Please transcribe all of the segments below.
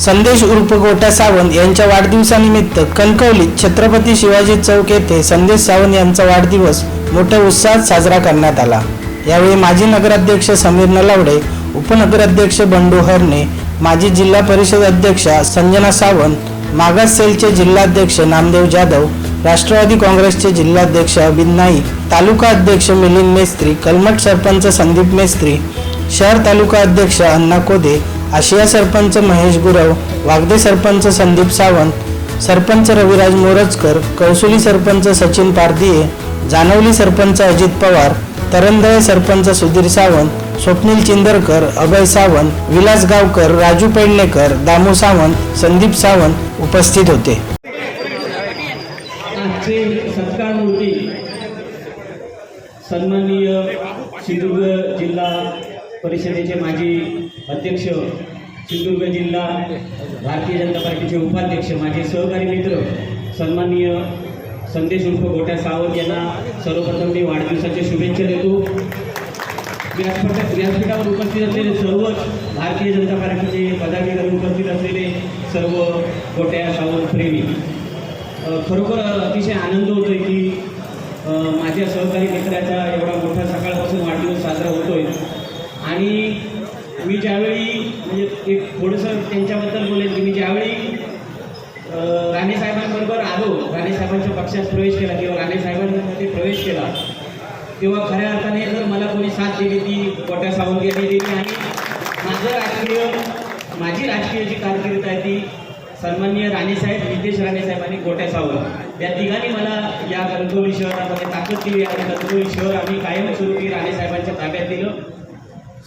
संदेश उर्फ गोट्या सावंत यांच्या वाढदिवसानिमित्त कणकवलीत छत्रपती शिवाजी चौक येथे संदेश सावंत यांचा वाढदिवस मोठ्या उत्साहात साजरा करण्यात आला. यावेळी माजी नगराध्यक्ष समीर नलावडे उपनगराध्यक्ष बंडू हरणे माजी जिल्हा परिषद अध्यक्षा संजना सावंत मागास सेलचे जिल्हाध्यक्ष नामदेव जाधव राष्ट्रवादी काँग्रेसचे जिल्हाध्यक्ष अभिन नाईक तालुका अध्यक्ष मिलिंद मेस्त्री कलमट सरपंच संदीप मेस्त्री शहर तालुका अध्यक्ष अण्णा कोदे आशिया सरपंच महेश गुरव वागदे सरपंच संदीप सावंत सरपंच रविराज मोरजकर कौसुली सरपंच सचिन पारदिये जानवली सरपंच अजित पवार तरंदळे सरपंच सुधीर सावंत स्वप्नील चिंदरकर अभय सावंत विलास गावकर राजू पेडणेकर दामू सावंत संदीप सावंत उपस्थित होते. सन्माननीय सिंधुदुर्ग जिल्हा परिषदेचे माजी अध्यक्ष सिंधुदुर्ग जिल्हा भारतीय जनता पार्टीचे उपाध्यक्ष माझे सहकारी मित्र सन्माननीय संदेश उर्फ गोट्या सावंत यांना सर्वप्रथम मी वाढदिवसाच्या शुभेच्छा देतो. व्यासपीठा व्यासपीठावर उपस्थित असलेले सर्वच भारतीय जनता पार्टीचे पदाधिकारी उपस्थित असलेले सर्व गोट्या सावंत प्रेमी. खरोखर अतिशय आनंद होतोय की माझ्या सहकारी मित्राचा एवढा मोठा सकाळपासून वाढदिवस साजरा होतोय. आणि मी ज्यावेळी म्हणजे एक थोडंसं त्यांच्याबद्दल बोलेन की मी ज्यावेळी राणे साहेबांबरोबर आलो राणे साहेबांच्या पक्षात प्रवेश केला किंवा राणे साहेबांमध्ये प्रवेश केला तेव्हा खऱ्या अर्थाने जर मला कोणी साथ दिली ती गोट्या सावंत यांनी दिली आणि माझं राजकीय माझी राजकीय जी कारकिर्द आहे ती सन्माननीय राणेसाहेब नितेश राणेसाहेब आणि गोट्या सावंत या तिघांनी मला या कणकवली शहरामध्ये ताकद दिली आणि कणकवली शहर आम्ही कायमस्वरूपी राणेसाहेबांच्या ताब्यात दिलं.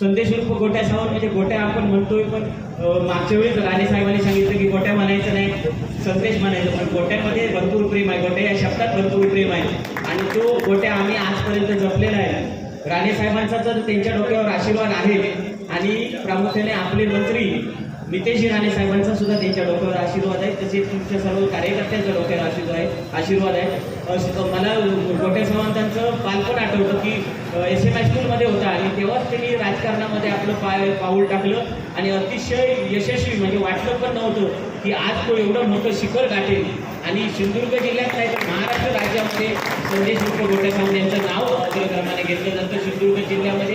संदेश उर्फ गोट्या सावंत म्हणजे गोट्या आपण म्हणतोय पण मागच्या वेळेस राणे साहेबांनी सांगितलं की गोट्या म्हणायचं नाही संदेश म्हणायचं पण गोट्यामध्ये भरपूर प्रेम आहे. गोट्या या शब्दात भरपूर प्रेम आहे. आणि तो गोट्या आम्ही आजपर्यंत जपलेला आहे. राणे साहेबांचा तर त्यांच्या डोक्यावर आशीर्वाद आहे आणि प्रामुख्याने आपले मंत्री नितेश राणे साहेबांचा सुद्धा त्यांच्या डोक्यावर आशीर्वाद आहे. तसेच तुमच्या सर्व कार्यकर्त्यांच्या डोक्यावर आशीर्वाद आहे आशीर्वाद आहे. मला गोट्या सावंतांचं बालपण आठवतं की एस एम आय स्कूलमध्ये होता आणि तेव्हाच त्यांनी राजकारणामध्ये आपलं पाय पाऊल टाकलं आणि अतिशय यशस्वी म्हणजे वाटलं पण नव्हतं की आज तो एवढं मोठं शिखर गाठेल. आणि सिंधुदुर्ग जिल्ह्यात नाही तर महाराष्ट्र राज्यामध्ये संदेश उर्फ गोट्या सावंत यांचं नाव अग्रक्रमाने घेतलं. जातं सिंधुदुर्ग जिल्ह्यामध्ये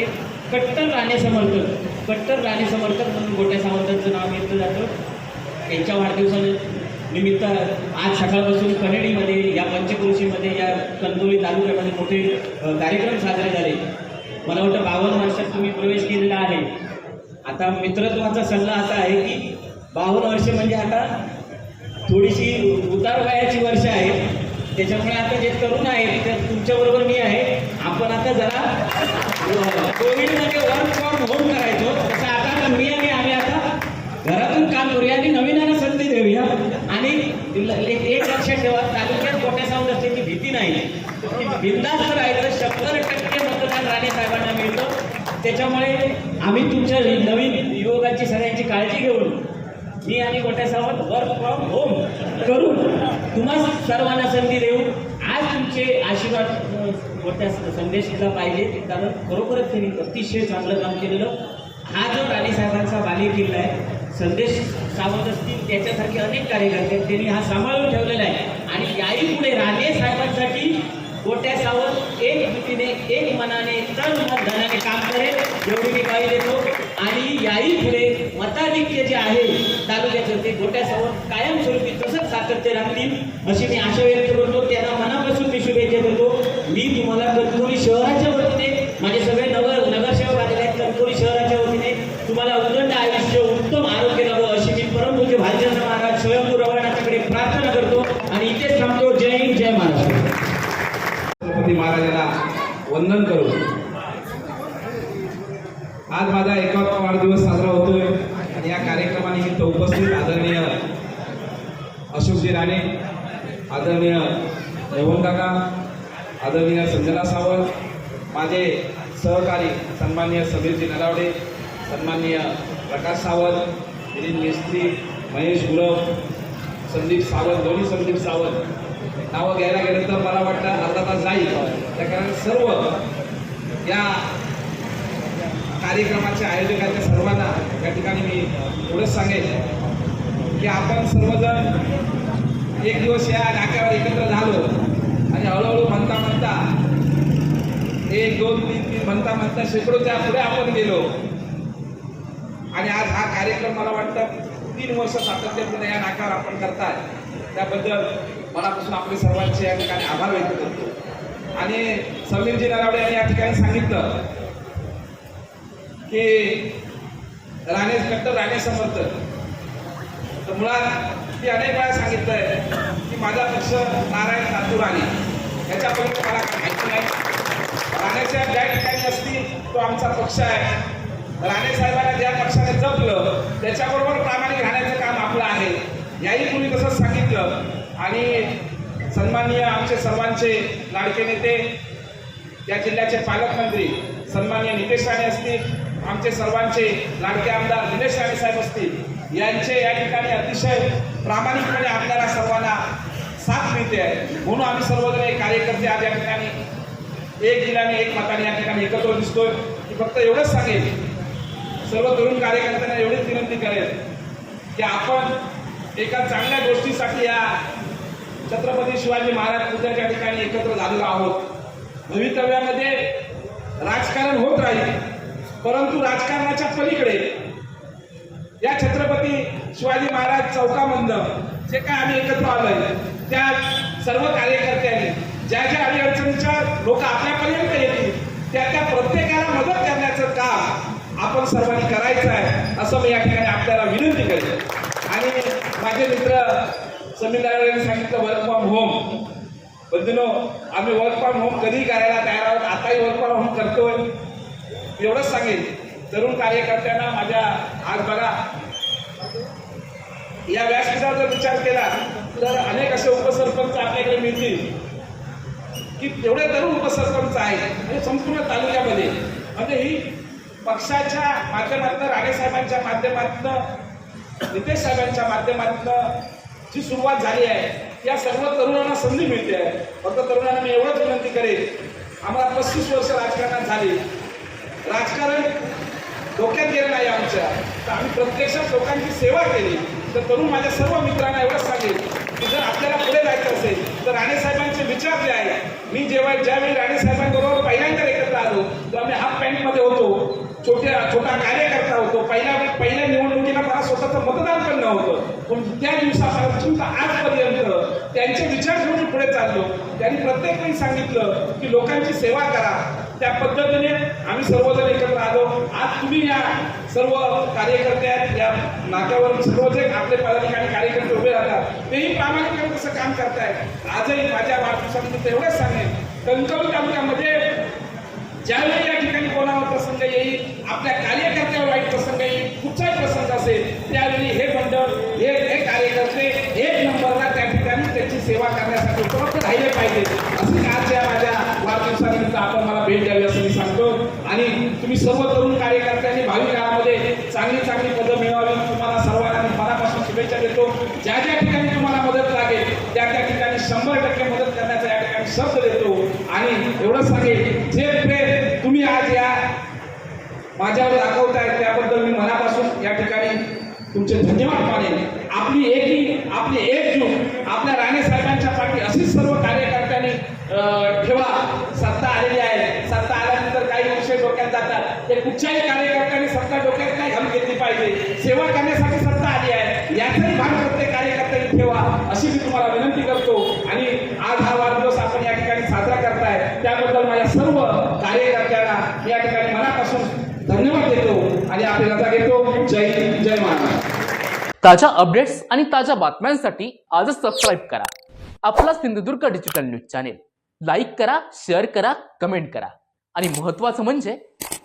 कट्टर राणे समर्थक. कट्टर राणे समर्थक म्हणून गोट्या सावंतांचं नाव घेतलं जातं. त्यांच्या वाढदिवसाने निमित्त आज सकाळपासून कनेडीमध्ये या पंचक्रोशीमध्ये या कंदोली तालुक्यामध्ये मोठे कार्यक्रम साजरे झाले. मला वाटतं बावन्न वर्षात तुम्ही प्रवेश केलेला आहे. आता मित्रत्वाचा सल्ला असा आहे की बावन्न वर्ष म्हणजे आता थोडीशी उतार वयाची वर्ष आहे त्याच्यामुळे आता जे तरुण आहेत ते तुमच्याबरोबर मी आहे. आपण आता जरा कोविडमध्ये वर्क फ्रॉम होम करायचो. तसं आता आता मी आणि आम्ही आता. घरातून काम करूया आणि नवीनांना संधी देऊया. आणि एक लक्षात ठेवा. तालुक्यात मोठ्या साऊंड असल्याची भीती नाही. बिंदास्त राहायचं. शंभर टक्के मतदान राणे साहेबांना मिळतं. त्याच्यामुळे आम्ही तुमच्या नवीन युवकांची सगळ्यांची काळजी घेऊन मी आणि मोठ्या सावंत वर्क फ्रॉम होम करून तुम्हाला सर्वांना संधी देऊ आज तुमचे आशीर्वाद त्या संदेश दिला पाहिजे कारण खरोखरच त्यांनी अतिशय चांगलं काम केलेलं. हा जो राणे साहेबांचा बाली किल्ला आहे संदेश सावंत असतील त्याच्यासारखे अनेक कार्यकर्ते आहेत त्यांनी हा सांभाळून ठेवलेला आहे. आणि याही पुढे राणे साहेबांसाठी गोट्या सावंत एक युतीने एक मनाने तन मन काम करेल एवढी मी काही देतो. आणि याही पुढे मताधिक्य जे आहे तालुक्याचं ते गोट्या सावंत कायमस्वरूपी तसंच सातत्य राहतील अशी मी आशा व्यक्त करतो. त्यांना मना मी शुभेच्छा देतो वंदन करू आज माझा एकावन्न वाढदिवस साजरा होतोय आणि या कार्यक्रमानिमित्त उपस्थित आदरणीय अशोकजी राणे आदरणीय रेवण काका आदरणीय संजना सावंत माझे सहकारी सन्माननीय समीरजी नलावडे सन्माननीय प्रकाश सावंत मिलिंद मिस्त्री महेश गुरव संदीप सावंत दोन्ही संदीप सावंत. नावं घ्यायला गेलं तर मला वाटतं अर्धा तास जाईल. त्या कारण सर्व या कार्यक्रमाच्या आयोजकांच्या सर्वांना या ठिकाणी मी एवढंच सांगेल की आपण सर्वजण एक दिवस या नाक्यावर एकत्र झालो आणि हळूहळू म्हणता म्हणता एक दोन तीन तीन म्हणता म्हणता शेकडोच्या पुढे आपण गेलो. आणि आज हा कार्यक्रम मला वाटतं तीन वर्ष सातत्यपूर्ण या नाक्यावर आपण करताय. त्याबद्दल मनापासून आपले सर्वांचे या ठिकाणी आभार व्यक्त करतो. आणि समीरजी नरावडे यांनी या ठिकाणी सांगितलं की राणे डॉक्टर राणे समर्थक तर मुळात मी अनेक वेळा सांगितलंय की माझा पक्ष नारायण नातू राणे. याच्यापर्यंत मला माहिती नाही. राणेसाहेब ज्या ठिकाणी असतील तो आमचा पक्ष आहे. राणे साहेबांना ज्या पक्षाने जपलं त्याच्याबरोबर प्रामाणिक राहण्याचं काम आपलं आहे. याही तुम्ही तसंच सांगितलं. आणि सन्माननीय आमचे सर्वांचे लाडके नेते या जिल्ह्याचे पालकमंत्री सन्माननीय नितेश राणे असतील आमचे सर्वांचे लाडके आमदार दिनेश राणे साहेब असतील यांचे या ठिकाणी अतिशय प्रामाणिकपणे आपल्याला सर्वांना साथ मिळते आहे. म्हणून आम्ही सर्वजण एक कार्यकर्ते आज या ठिकाणी एक जिल्ह्याने एक मताने या ठिकाणी एकत्र दिसतोय. की फक्त एवढंच सांगेल सर्व तरुण कार्यकर्त्यांना एवढीच विनंती करेल की आपण एका चांगल्या गोष्टीसाठी या छत्रपती शिवाजी महाराज पुतळ्याच्या ठिकाणी एकत्र झालेलो आहोत. भवितव्यामध्ये राजकारण होत राहील. परंतु राजकारणाच्या पलीकडे या छत्रपती शिवाजी महाराज चौकामधनं जे काय आम्ही एकत्र आलोय त्या सर्व कार्यकर्त्यांनी ज्या ज्या अडीअडचणीच्या लोक आपल्यापर्यंत येतील त्या त्या प्रत्येकाला मदत करण्याचं काम आपण सर्वांनी करायचं आहे असं मी या ठिकाणी आपल्याला विनंती करेन आणि माझे मित्र समीर नायडू सांगितलं वर्क फ्रॉम होम बंधनो आम्ही वर्क फ्रॉम होम कधी करायला तयार आहोत आताही वर्क फ्रॉम होम करतोय. एवढंच सांगेन. तरुण कार्यकर्त्यांना माझ्या आज बघा. या व्यासपीठावर जर विचार केला तर अनेक असे उपसरपंच आपल्याकडे मिळतील. की एवढे तरुण उपसरपंच आहेत म्हणजे संपूर्ण तालुक्यामध्ये. म्हणजे ही पक्षाच्या माध्यमातून राणेसाहेबांच्या माध्यमातून नितेश साहेबांच्या माध्यमातून जी सुरुवात झाली आहे या सर्व तरुणांना संधी मिळते आहे. फक्त तरुणांना मी एवढंच विनंती करेन. आम्हाला पस्तीस वर्ष राजकारणात झाली. राजकारण डोक्यात गेलं नाही आमच्या. तर आम्ही प्रत्यक्षात लोकांची सेवा केली. तर तरुण माझ्या सर्व मित्रांना एवढं सांगेल की जर आपल्याला पुढे जायचं असेल तर राणेसाहेबांचे विचार जे आहे मी जेव्हा ज्यावेळी राणेसाहेबांबरोबर पहिल्यांदा एकत्र आलो तर आम्ही हाफ पॅन्टमध्ये होतो. छोट्या छोटा कार्यकर्ता होतो. पहिल्या पहिल्या निवडणुकीला मला स्वतःचं मतदान पण नव्हतं. पण त्या दिवसापासून तर आजपर्यंत त्यांचे विचार घेऊन पुढे चाललो. त्यांनी प्रत्येक वेळी सांगितलं की लोकांची सेवा करा. त्या पद्धतीने आम्ही सर्वजण एकत्र आलो. आज तुम्ही या सर्व कार्यकर्ते आहेत या नाक्यावर सर्व जे आपले पदाधिकारी कार्यकर्ते उभे राहतात. तेही प्रामाणिकपणे कसं काम करतायत. आजही माझ्या वाढदिवसानिमित्त एवढंच सांगेन. कणकवली तालुक्यामध्ये ज्यावेळी या ठिकाणी कोणावर प्रसंग येईल आपल्या कार्यकर्त्यावर वाईट प्रसंग येईल कुठचाही प्रसंग असेल त्यावेळी हे मंडळ हे हे कार्यकर्ते एक नंबरला त्या ठिकाणी त्याची सेवा करण्यासाठी उपलब्ध राहिले पाहिजे सर्व तरुण कार्यकर्त्यांनी भावी काळामध्ये चांगली चांगली पदं मिळावी तुम्हाला सर्वांना मनापासून शुभेच्छा देतो. ज्या ज्या ठिकाणी तुम्हाला मदत लागेल त्या त्या ठिकाणी शंभर टक्के मदत करण्याचा या ठिकाणी शब्द देतो. आणि एवढंच सांगेल जे प्रेम तुम्ही आज या माझ्यावर दाखवताय त्याबद्दल मी मनापासून या ठिकाणी तुमचे धन्यवाद मानेन. आपली एकी आपली एकजूट आपल्या राणे साहेबांच्या पाठी अशीच सर्व कार्यकर्त्यांनी अं, ठेवा सत्ता आलेली आहे सत्ता आल्यानंतर काही विषय डोक्यात जातात ते कुठच्याही कार्यकर्त्याने सत्ता डोक्यात नाही घालून घेतली पाहिजे. सेवा करण्यासाठी सत्ता आली आहे. याचाही भाग प्रत्येक कार्यकर्त्यांनी ठेवा अशी मी तुम्हाला विनंती करतो. आणि आज हा वाढदिवस आपण या ठिकाणी साजरा करताय. त्याबद्दल माझ्या सर्व कार्यकर्त्यांना मी या ठिकाणी मनापासून धन्यवाद देतो आणि आपली रजा घेतो. जय जय महाराज ताज्या अपडेट्स आणि ताज्या बातम्यांसाठी आजच सबस्क्राईब करा. आपला Sindhudurg digital news channel like करा शेअर करा कमेंट करा. आणि महत्वाचं म्हणजे